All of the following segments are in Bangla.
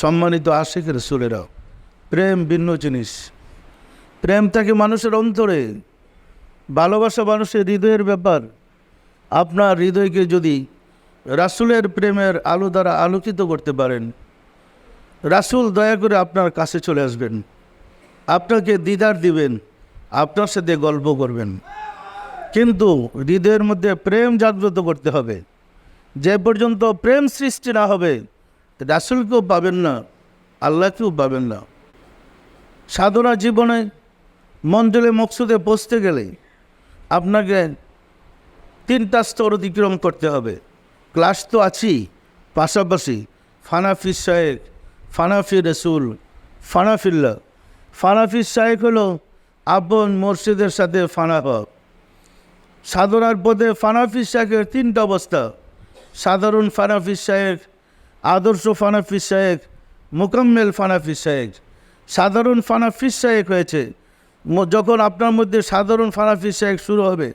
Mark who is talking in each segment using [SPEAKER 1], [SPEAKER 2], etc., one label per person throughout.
[SPEAKER 1] সম্মানিত আশেখ রসুলেরা, প্রেম ভিন্ন জিনিস। প্রেম থাকে মানুষের অন্তরে। ভালোবাসা মানুষের হৃদয়ের ব্যাপার। আপনার হৃদয়কে যদি রাসুলের প্রেমের আলো দ্বারা আলোকিত করতে পারেন, রাসুল দয়া করে আপনার কাছে চলে আসবেন। আপনাকে দিদার দিবেন, আপনার সাথে গল্প করবেন। কিন্তু হৃদয়ের মধ্যে প্রেম জাগ্রত করতে হবে। যে পর্যন্ত প্রেম সৃষ্টি না হবে রাসুলকেও পাবেন না, আল্লাহকেও পাবেন না। সাধনা জীবনে মন্ডলে মকসুদে পৌঁছতে গেলে আপনাকে তিনটা স্তর অতিক্রম করতে হবে। ক্লাস তো আছি পাশাপাশি ফানাফি শায়েক ফানাফি রসুল ফানাফিল্লা ফানাফি শায়েক হলো আপন মসজিদের সাথে ফানা হওয়া। সাধনার পদে ফানাফি শাহের তিনটা অবস্থা। সাধারণ ফানাফি শাহেক আদর্শ ফানাফি শাহেক মোকাম্মেল ফানাফি শাহেক সাধারণ ফানাফি শাহেক হয়েছে। যখন আপনার মধ্যে সাধারণ ফানাফি শাহেক শুরু হবে,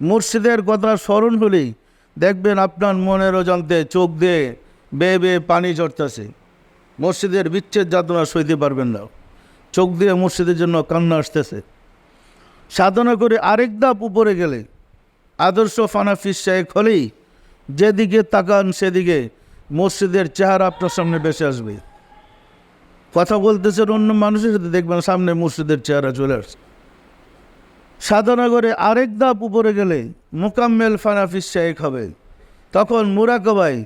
[SPEAKER 1] মুর্শিদের কথা স্মরণ হলেই দেখবেন আপনার মনের অজান্তে চোখ দিয়ে বেয়ে বেয়ে পানি ঝরতেছে। মসজিদের বিচ্ছেদ যাতনা সইতে পারবেন না। চোখ দিয়ে মসজিদের জন্য কান্না আসতেছে। সাধনা করে আরেক ধাপ উপরে গেলে আদর্শ ফানাফি শেখ হলেই যেদিকে তাকান সেদিকে মসজিদের চেহারা আপনার সামনে বেসে আসবে। কথা বলতেছেন অন্য মানুষের সাথে, দেখবেন সামনে মসজিদের চেহারা চলে আসছে। সাধনা করে আরেক ধাপ উপরে গেলে মোকাম্মেল ফানাফিস শেখ হবে। তখন মুরাকবাই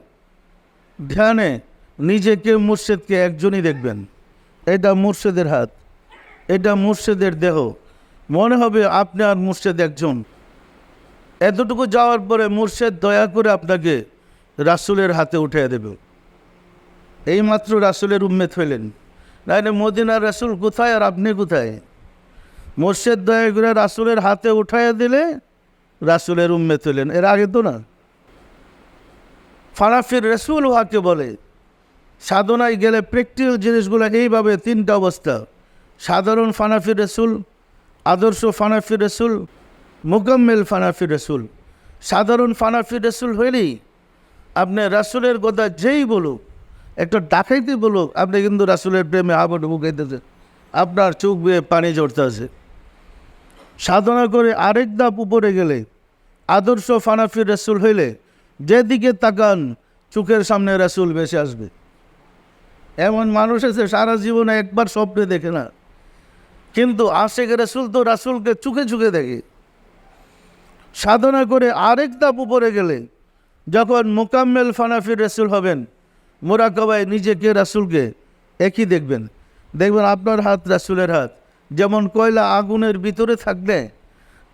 [SPEAKER 1] ধ্যানে নিজেকে, মুর্শেদকে একজনই দেখবেন। এটা মুর্শেদের হাত, এটা মুর্শেদের দেহ। মনে হবে আপনি আর মুর্শেদ একজন। এতটুকু যাওয়ার পরে মুর্শেদ দয়া করে আপনাকে রাসুলের হাতে উঠে দেবে। এইমাত্র রাসুলের উম্মেদ হইলেন। নাহলে মদিনার রাসুল কোথায় আর আপনি কোথায়? মোর্শেদ দয়া করে রাসুলের হাতে উঠাইয়া দিলে রাসুলের উম্মেদ হইলেন। এর আগে তো না। ফানাফির রসুল উহাকে বলে, সাধনায় গেলে প্র্যাকটিক্যাল জিনিসগুলো এইভাবে তিনটা অবস্থা। সাধারণ ফানাফি রসুল, আদর্শ ফানাফি রসুল, মোকাম্মেল ফানাফি রসুল। সাধারণ ফানাফি রসুল হইলেই আপনি রাসুলের কথা যেই বলুক, একটা ডাকাইতে বলুক, আপনি কিন্তু রাসুলের প্রেমে আবার ঢুকাইতেছেন আপনার চোখ বেয়ে পানি ঝরতে আছে সাধনা করে আরেক ধাপ উপরে গেলে, আদর্শ ফানাফি রসুল হইলে, যেদিকে তাকান, চোখের সামনে রাসুল বেশি আসবে। এমন মানুষ আছে, সারা জীবনে একবার স্বপ্নে দেখে না। কিন্তু আশেখ রাসুল তো রাসুলকে চুকে চুকে দেখে। সাধনা করে আরেক ধাপ উপরে গেলে যখন মোকাম্মেল ফানাফির রাসুল হবেন মোরাকাবায় নিজেকে রাসুলকে একই দেখবেন। দেখবেন আপনার হাত রাসুলের হাত। যেমন কয়লা আগুনের ভিতরে থাকলে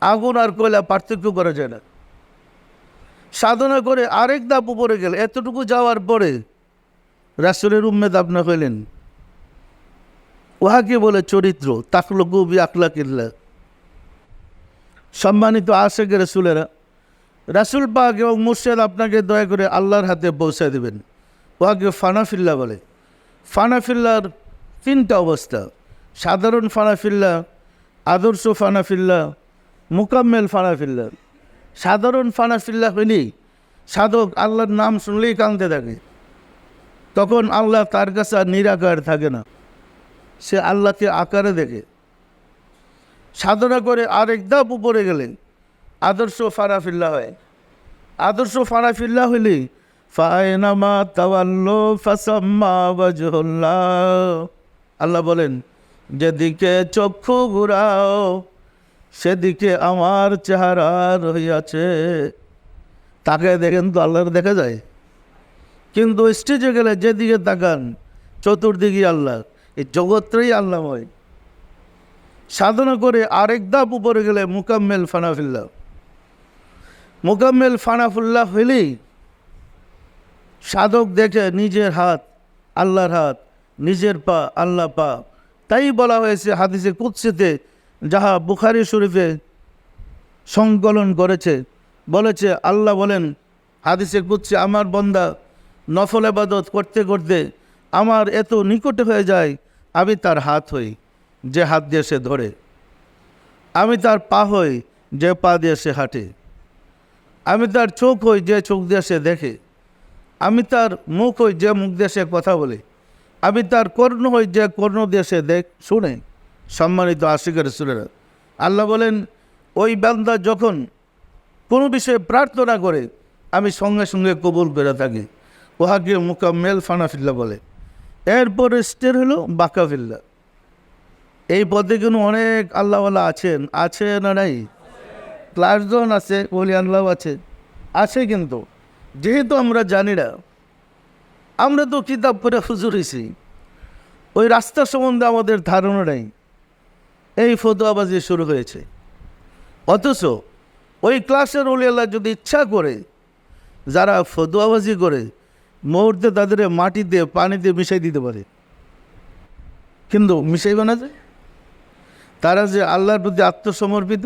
[SPEAKER 1] আগুন আর কয়লা পার্থক্য করা যায় না। সাধনা করে আরেক ধাপ উপরে গেলে। এতটুকু যাওয়ার পরে রাসুলের উম্মেদ আপনা হইলেন। উহাকে বলে চরিত্র তাকলকুবি আকলা কিল্লা সম্মানিত আশেখ রসুলেরা রাসুল পাক এবং মুর্শেদ আপনাকে দয়া করে আল্লাহর হাতে পৌঁছে দেবেন। উহাকে ফানাফিল্লা বলে। ফানাফিল্লার তিনটা অবস্থা। সাধারণ ফানাফিল্লা, আদর্শ ফানাফিল্লা, মুকাম্মেল ফানাফিল্লা। সাধারণ ফানাফিল্লা হইলেই সাধক আল্লাহর নাম শুনলেই কাঁদতে থাকে। তখন আল্লাহ তার কাছে আর নিরাকার থাকে না। সে আল্লাহকে আকারে দেখে। সাধনা করে আরেক ধাপ উপরে গেলেন। আদর্শ ফানাফিল্লা হয়। আদর্শ ফানাফিল্লা হইলে আল্লাহ বলেন, যেদিকে চক্ষু ঘুরাও, সেদিকে আমার চেহারা রহিয়াছে। তাকে দেখেন তো আল্লাহর দেখা যায়। কিন্তু স্টেজে গেলে যেদিকে তাকান চতুর্দিকে আল্লাহ। এই জগৎটাই আল্লাহময়। সাধনা করে আরেক ধাপ উপরে গেলে মুকাম্মেল ফানাফিল্লা। মুকাম্মেল ফানাফুল্লাহ হইলেই সাধক দেখে নিজের হাত, আল্লাহর হাত, নিজের পা আল্লাহ পা। তাই বলা হয়েছে হাদিসে কুৎসিতে যাহা বুখারি শরীফে সংকলন করেছে, বলেছে, আল্লাহ বলেন, হাদিসে কুৎসি আমার বন্দা নফল আবাদত করতে করতে আমার এত নিকটে হয়ে যায়, আমি তার হাত হই, যে হাত দিয়ে সে ধরে। আমি তার পা হই, যে পা দিয়ে সে হাঁটে। আমি তার চোখ হই যে চোখ দিয়ে সে দেখে। আমি তার মুখ হই যে মুখ দিয়ে সে কথা বলে। আমি তার কর্ণ হই যে কর্ণ দেশে দেখ, শুনে। সম্মানিত আশিকের সুরেরা আল্লাহ বলেন, ওই বান্দা যখন কোনো বিষয়ে প্রার্থনা করে, আমি সঙ্গে সঙ্গে কবুল করে থাকি। ওহাকে মুকাম্মেল ফানাফিল্লা বলে। এরপর স্টের হলো বাকাফিল্লা এই পদে কিন্তু অনেক আল্লাহওয়ালা আছেন আছে না নাই? ক্লাসজন আছে বলি আল্লাহ আছে আছে কিন্তু। যেহেতু আমরা জানি না, আমরা তো কিতাব করে হুজুর হয়েছি ওই রাস্তা সম্বন্ধে আমাদের ধারণা নেই। এই ফতোয়াবাজি শুরু হয়েছে। অথচ ওই ক্লাসের ওলিয়াল্লাহ যদি ইচ্ছা করে, যারা ফতোয়াবাজি করে, মুহূর্তে তাদের মাটিতে, পানিতে মিশাই দিতে পারে। কিন্তু মিশাইবে না যে? তারা যে আল্লাহর প্রতি আত্মসমর্পিত?